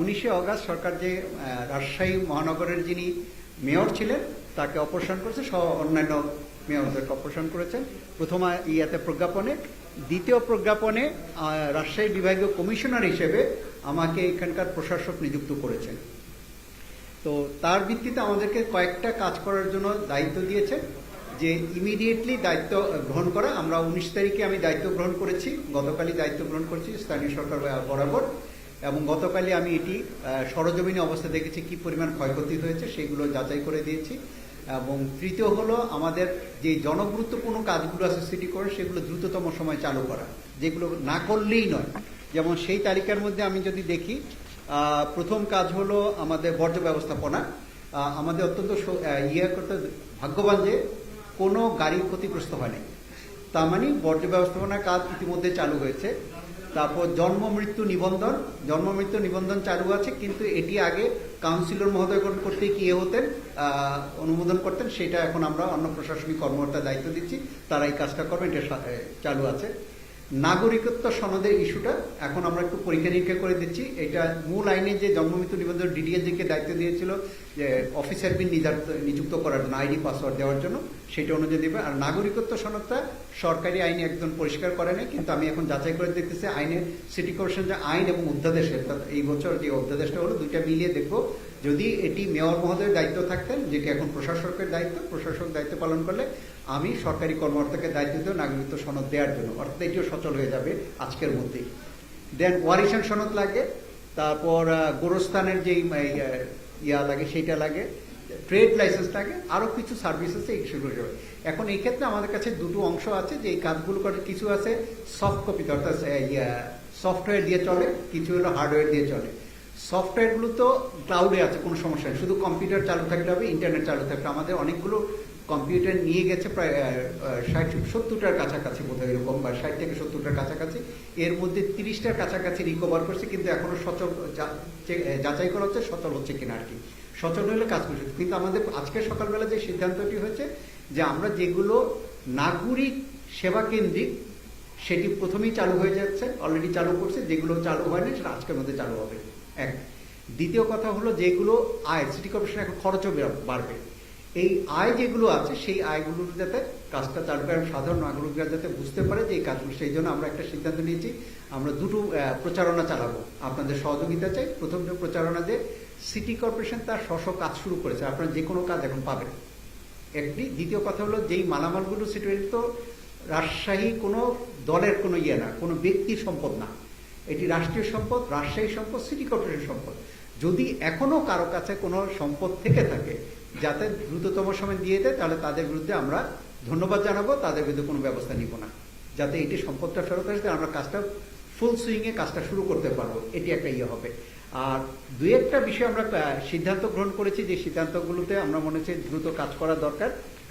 উনিশে অগাস্ট সরকার যে রাজশাহী মহানগরের যিনি মেয়র ছিলেন, তাকে অপসারণ করেছে, সহ অন্যান্য মেয়রদেরকে অপসারণ করেছেন প্রথম ইয়াতে প্রজ্ঞাপনে, দ্বিতীয় প্রজ্ঞাপনে রাজশাহী বিভাগীয় কমিশনার হিসেবে আমাকে এখানকার প্রশাসক নিযুক্ত করেছেন। তো তার ভিত্তিতে আমাদেরকে কয়েকটা কাজ করার জন্য দায়িত্ব দিয়েছে, যে ইমিডিয়েটলি দায়িত্ব গ্রহণ করা। আমরা উনিশ তারিখে আমি দায়িত্ব গ্রহণ করেছি, গতকালই দায়িত্ব গ্রহণ করেছি, স্থানীয় সরকার বরাবর। এবং গতকালই আমি এটি সরজমিনে অবস্থা দেখেছি কি পরিমাণ ক্ষয়ক্ষতি হয়েছে, সেগুলো যাচাই করে দিয়েছি। এবং তৃতীয় হলো আমাদের যে জনগুরুত্বপূর্ণ কাজগুলো আছে সিটি করে সেগুলো দ্রুততম সময় চালু করা। যেগুলো না করলেই নয়। যেমন সেই তালিকার মধ্যে আমি যদি দেখি প্রথম কাজ হলো আমাদের বর্জ্য ব্যবস্থাপনা। আমাদের অত্যন্ত ইয়ে করতে ভাগ্যবান যে কোনো গাড়ি ক্ষতিগ্রস্ত হয়নি। তার মানে বর্জ্য ব্যবস্থাপনার কাজ ইতিমধ্যে চালু হয়েছে। তারপর জন্ম, মৃত্যু, নিবন্ধন। জন্ম, মৃত্যু, নিবন্ধন চালু আছে, কিন্তু এটি আগে কাউন্সিলর মহোদয়গণ করতে কি ইয়ে হতেন অনুমোদন করতেন, সেটা এখন আমরা অন্য প্রশাসনিক কর্মকর্তার দায়িত্ব দিচ্ছি, তারা এই কাজটা করবেন, এটা চালু আছে। নাগরিকত্ব সনদের ইস্যুটা এখন আমরা একটু পরীক্ষা নিরীক্ষা করে দিচ্ছি, এটা মূল আইনে যে জন্মমৃত্যু নিবন্ধন ডিডিএসজিকে দায়িত্ব দিয়েছিল, যে অফিসার বিন নিযুক্ত করার জন্য আইডি পাসওয়ার্ড দেওয়ার জন্য। সেটা অনুযায়ী দেবে। আর নাগরিকত্ব সনদটা সরকারি আইনে একদম পরিষ্কার করে নেই, কিন্তু আমি এখন যাচাই করে দেখতেছি আইনে সিটি কর্পোরেশন যে আইন এবং অধ্যাদেশ এই বছর যে অধ্যাদেশটা হলো, দুইটা মিলিয়ে দেখব। যদি এটি মেয়র মহোদয়ের দায়িত্ব থাকতেন, যেটি এখন প্রশাসকের দায়িত্ব, প্রশাসক দায়িত্ব পালন করলে আমি সরকারি কর্মকর্তাকে দায়িত্ব দেব নাগরিকত্ব সনদ দেওয়ার জন্য। অর্থাৎ এটিও সচল হয়ে যাবে আজকের মধ্যেই। দেন ওয়ারিশান সনদ লাগে, তারপর গোরস্থানের যেই ইয়া লাগে, সেইটা লাগে। ট্রেড লাইসেন্স লাগে আরও কিছু সার্ভিস আছে এই সেগুলো সব। এখন এই ক্ষেত্রে আমাদের কাছে দুটো অংশ আছে, যে এই কাজগুলো করে কিছু আছে সফট কপিতে অর্থাৎ সফটওয়্যার দিয়ে চলে, কিছু হলো হার্ডওয়্যার দিয়ে চলে। সফটওয়্যারগুলো তো ক্লাউডে আছে, কোনো সমস্যা নেই। শুধু কম্পিউটার চালু থাকলে হবে ইন্টারনেট চালু থাকলে। আমাদের অনেকগুলো কম্পিউটার নিয়ে গেছে প্রায় ষাট, সত্তরটার কাছাকাছি বোধহয় এরকম, বা ষাট থেকে সত্তরটার কাছাকাছি। এর মধ্যে তিরিশটার কাছাকাছি রিকভার করছে, কিন্তু এখনও সচল যাচাই করা হচ্ছে, সচল হচ্ছে কিনা আর কি। সচল হলে কাজ করছে। কিন্তু আমাদের আজকে সকালবেলা যে সিদ্ধান্তটি হয়েছে যে আমরা যেগুলো নাগরিক সেবা কেন্দ্রিক, সেটি প্রথমেই চালু হয়ে যাচ্ছে অলরেডি চালু করছে, যেগুলো চালু হয়নি সেটা আজকের মধ্যে চালু হবে। এক। দ্বিতীয় কথা হলো যেগুলো আয় সিটি কর্পোরেশন এখন খরচও বাড়বে। এই আয় যেগুলো আছে, সেই আয়গুলোর যাতে কাজটা চালু করে, সাধারণ নাগরিকরা যাতে বুঝতে পারে যে এই কাজগুলো, সেই জন্য আমরা একটা সিদ্ধান্ত নিয়েছি, আমরা দুটো প্রচারণা চালাবো। আপনাদের সহযোগিতা চাই। প্রথম প্রচারণা যে সিটি কর্পোরেশন তার স্ব কাজ শুরু করেছে, আপনারা যে কোনো কাজ এখন পাবেন। একটি দ্বিতীয় কথা হলো, যেই মালামালগুলো সেটা তো রাজশাহী কোনো দলের কোনো ইয়ে না, কোনো ব্যক্তির সম্পদ না। এটি রাষ্ট্রীয় সম্পদ, রাজশাহী সম্পদ, সিটি কর্পোরেশন সম্পদ। যদি এখনও কারও কাছে কোনো সম্পদ থেকে থাকে, যাতে দ্রুততম সময় দিয়ে দেয়, তাহলে তাদের বিরুদ্ধে আমরা ধন্যবাদ জানাব, তাদের বিরুদ্ধে কোনো ব্যবস্থা নিব না। যাতে এটি সম্পদটা ফেরত আসে আমরা কাজটা ফুল সুইংয়ে কাজটা শুরু করতে পারব। এটি একটা ইয়ে হবে। আর দু একটা বিষয় আমরা সিদ্ধান্ত গ্রহণ করেছি যে সিদ্ধান্তগুলোতে আমরা মনে হচ্ছে দ্রুত কাজ করা দরকার।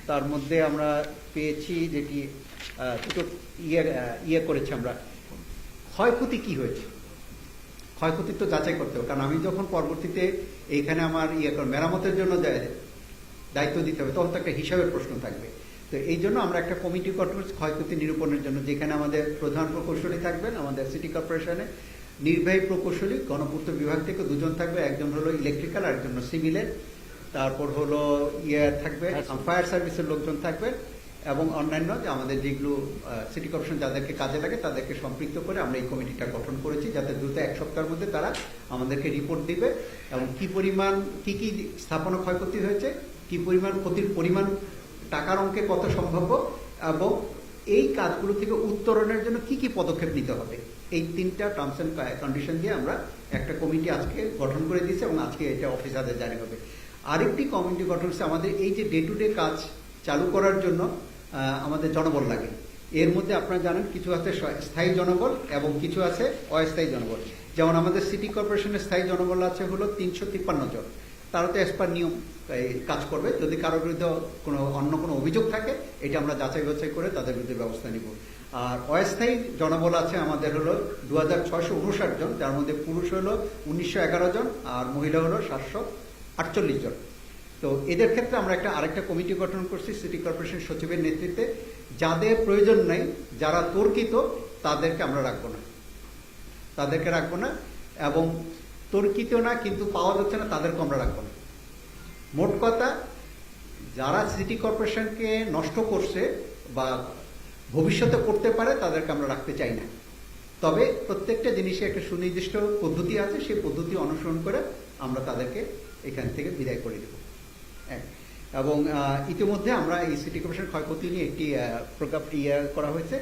তার মধ্যে আমরা পেয়েছি যেটি দুটো ইয়ে ইয়ে করেছি আমরা। ক্ষয়ক্ষতি কি হয়েছে? ক্ষয়ক্ষতি তো যাচাই করতে হবে। কারণ আমি যখন পরবর্তীতে এইখানে আমার ইয়ে মেরামতের জন্য দায়িত্ব দিতে হবে, তখন তো একটা হিসাবের প্রশ্ন থাকবে। তো এই জন্য আমরা একটা কমিটি গঠন, ক্ষয়ক্ষতি নিরূপণের জন্য যেখানে আমাদের প্রধান প্রকৌশলী থাকবেন, আমাদের সিটি কর্পোরেশনে নির্বাহী প্রকৌশলী গণপূর্ত বিভাগ থেকে দুজন থাকবে একজন হলো ইলেকট্রিক্যাল আর একজন সিভিলের তারপর হলো ইয়ে থাকবে ফায়ার সার্ভিসের লোকজন থাকবে এবং অন্যান্য যে আমাদের যেগুলো সিটি কর্পোরেশন যাদেরকে কাজে লাগে তাদেরকে সম্পৃক্ত করে আমরা এই কমিটিটা গঠন করেছি যাতে দ্রুত এক সপ্তাহের মধ্যে তারা আমাদেরকে রিপোর্ট দিবে এবং কি পরিমাণ কি কি স্থাপনা ক্ষয়ক্ষতি হয়েছে কি পরিমাণ ক্ষতির পরিমাণ টাকার অঙ্কে কত সম্ভাব্য এবং এই কাজগুলো থেকে উত্তরণের জন্য কি কি পদক্ষেপ নিতে হবে? এই তিনটা টার্মস অ্যান্ড কন্ডিশন দিয়ে আমরা একটা কমিটি আজকে গঠন করে দিয়েছি এবং আজকে এটা অফিসারদের জারি হবে। আরেকটি কমিটি গঠন হচ্ছে আমাদের এই যে ডে টু ডে কাজ চালু করার জন্য আমাদের জনবল লাগে। এর মধ্যে আপনারা জানেন কিছু আছে স্থায়ী জনবল এবং কিছু আছে অস্থায়ী জনবল। যেমন আমাদের সিটি কর্পোরেশনের স্থায়ী জনবল আছে হলো তিনশো তিপ্পান্ন জন। তারা তো এস পার নিয়ম কাজ করবে। যদি কারোর বিরুদ্ধে কোনো, অন্য কোনো অভিযোগ থাকে, এটা আমরা যাচাই বাছাই করে তাদের বিরুদ্ধে ব্যবস্থা নিব। আর অস্থায়ী জনবল আছে আমাদের হলো দু হাজার ছয়শো উনষাট জন, যার মধ্যে পুরুষ হলো উনিশশো এগারো জন আর মহিলা হলো সাতশো আটচল্লিশ জন। তো এদের ক্ষেত্রে আমরা একটা, আরেকটা কমিটি গঠন করছি, সিটি কর্পোরেশন সচিবের নেতৃত্বে। যাদের প্রয়োজন নেই, যারা তর্কিত, তাদেরকে আমরা রাখব না। তাদেরকে রাখব না এবং তর্কিত না, কিন্তু পাওয়া যাচ্ছে না তাদেরকে আমরা রাখব না। মোট কথা, যারা সিটি কর্পোরেশনকে নষ্ট করছে বা ভবিষ্যতে করতে পারে, তাদেরকে আমরা রাখতে চাই না। তবে প্রত্যেকটা জিনিসে একটা সুনির্দিষ্ট পদ্ধতি আছে, সেই পদ্ধতি অনুসরণ করে আমরা তাদেরকে এখান থেকে বিদায় করে দেব। এক। এবং ইতিমধ্যে আমরা এই সিটি কর্পোরেশন ক্ষয়ক্ষতি নিয়ে একটি প্রোগ্রাম ইয়ে করা হয়েছে।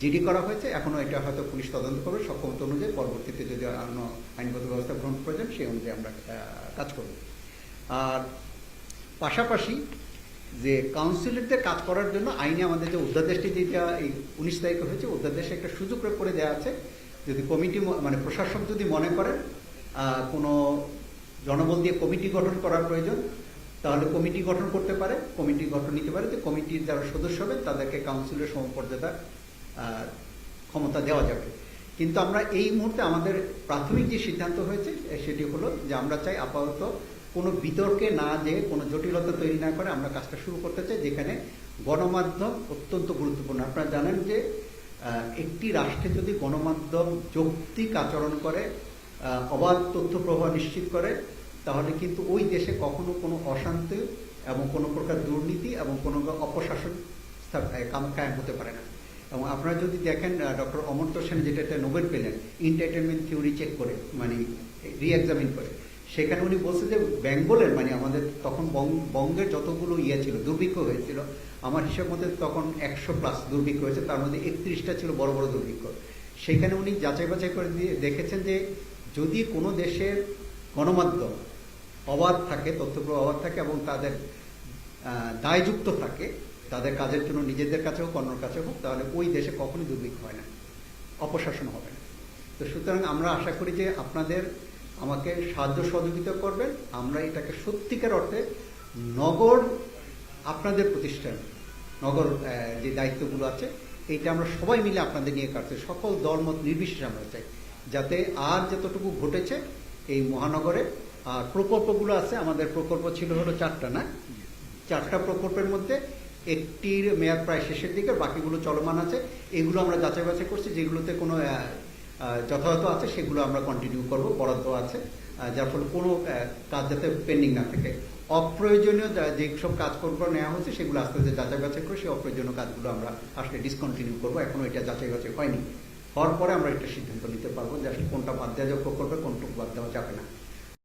জিডি করা হয়েছে, এখনও এটা হয়তো পুলিশ তদন্ত করবে, সক্ষমতা অনুযায়ী পরবর্তীতে যদি অন্য আইনগত ব্যবস্থা গ্রহণ প্রয়োজন সেই অনুযায়ী আমরা কাজ করব। আর পাশাপাশি যে কাউন্সিলরদের কাজ করার জন্য আইনে আমাদের যে অধ্যাদেশটি যেটা এই উনিশ তারিখে হয়েছে অধ্যাদেশে একটা সুযোগ করে দেওয়া আছে, যদি কমিটি মানে প্রশাসক যদি মনে করেন কোনো জনবল দিয়ে কমিটি গঠন করার প্রয়োজন, তাহলে কমিটি গঠন করতে পারে, কমিটি গঠন নিতে পারে, যে কমিটির যারা সদস্য হবে, তাদেরকে কাউন্সিলের সমপর্যাদা ক্ষমতা দেওয়া যাবে। কিন্তু আমরা এই মুহূর্তে আমাদের প্রাথমিক যে সিদ্ধান্ত হয়েছে, সেটি হলো যে আমরা চাই আপাতত কোনো বিতর্কে না যে কোনো জটিলতা তৈরি না করে আমরা কাজটা শুরু করতে চাই, যেখানে গণমাধ্যম অত্যন্ত গুরুত্বপূর্ণ। আপনারা জানেন যে একটি রাষ্ট্রে যদি গণমাধ্যম যৌক্তিক আচরণ করে অবাধ তথ্য প্রবাহ নিশ্চিত করে, তাহলে কিন্তু ওই দেশে কখনো কোনো অশান্তি এবং কোনো প্রকার দুর্নীতি এবং কোনো অপশাসন কাম- কায়েম হতে পারে না। এবং আপনারা যদি দেখেন ডক্টর অমর্ত্য সেন যেটা একটা নোবেল পেলেন এন্টারটেনমেন্ট থিওরি চেক করে মানে রি এক্সামিন করে, সেখানে উনি বলছে যে বেঙ্গলের মানে আমাদের তখন বঙ্গের যতগুলো ইয়ে ছিল, দুর্ভিক্ষ হয়েছিল, আমার হিসাব মতে তখন একশো প্লাস দুর্ভিক্ষ হয়েছে, তার মধ্যে একত্রিশটা ছিল বড় বড় দুর্ভিক্ষ। সেখানে উনি যাচাই বাছাই করে দিয়ে দেখেছেন যে যদি কোনো দেশের গণমাধ্যম অবাধ থাকে, তথ্যপ্রবাহ অবাধ থাকে এবং তাদের দায়যুক্ত থাকে তাদের কাজের জন্য নিজেদের কাছে হোক অন্যর কাছে হোক, তাহলে ওই দেশে কখনোই দুর্ভিক্ষ হয় না। অপশাসন হবে না। তো সুতরাং আমরা আশা করি যে আপনাদের আমাকে সাহায্য সহযোগিতা করবেন। আমরা এটাকে সত্যিকার অর্থে নগর আপনাদের প্রতিষ্ঠান, নগর যে দায়িত্বগুলো আছে, এইটা আমরা সবাই মিলে আপনাদের নিয়ে কাটতে সকল দলমত নির্বিশেষে আমরা চাই, যাতে আর যতটুকু ঘটেছে এই মহানগরে, আর প্রকল্পগুলো আছে, আমাদের প্রকল্প ছিল হলো চারটা না? চারটা প্রকল্পের মধ্যে একটির মেয়াদ প্রায় শেষের দিকে, বাকিগুলো চলমান আছে। এগুলো আমরা যাচাই বাছাই করছি, যেগুলোতে কোনো যথাযথ আছে, সেগুলো আমরা কন্টিনিউ করব, বরাদ্দ আছে যার ফলে কোনো কাজ যাতে পেন্ডিং না থাকে। অপ্রয়োজনীয় যেসব কাজকর্ম নেওয়া হচ্ছে, সেগুলো আস্তে আস্তে যাচাই বাছাই করে সেই অপ্রয়োজনীয় কাজগুলো আমরা আসলে ডিসকন্টিনিউ করব। এখনও এটা যাচাই বাছাই হয়নি। হওয়ার পরে আমরা একটা সিদ্ধান্ত নিতে পারব যে আসলে কোনটা বাদ দেওয়া প্রকল্পে কোনটুকু বাদ দেওয়া যাবে না।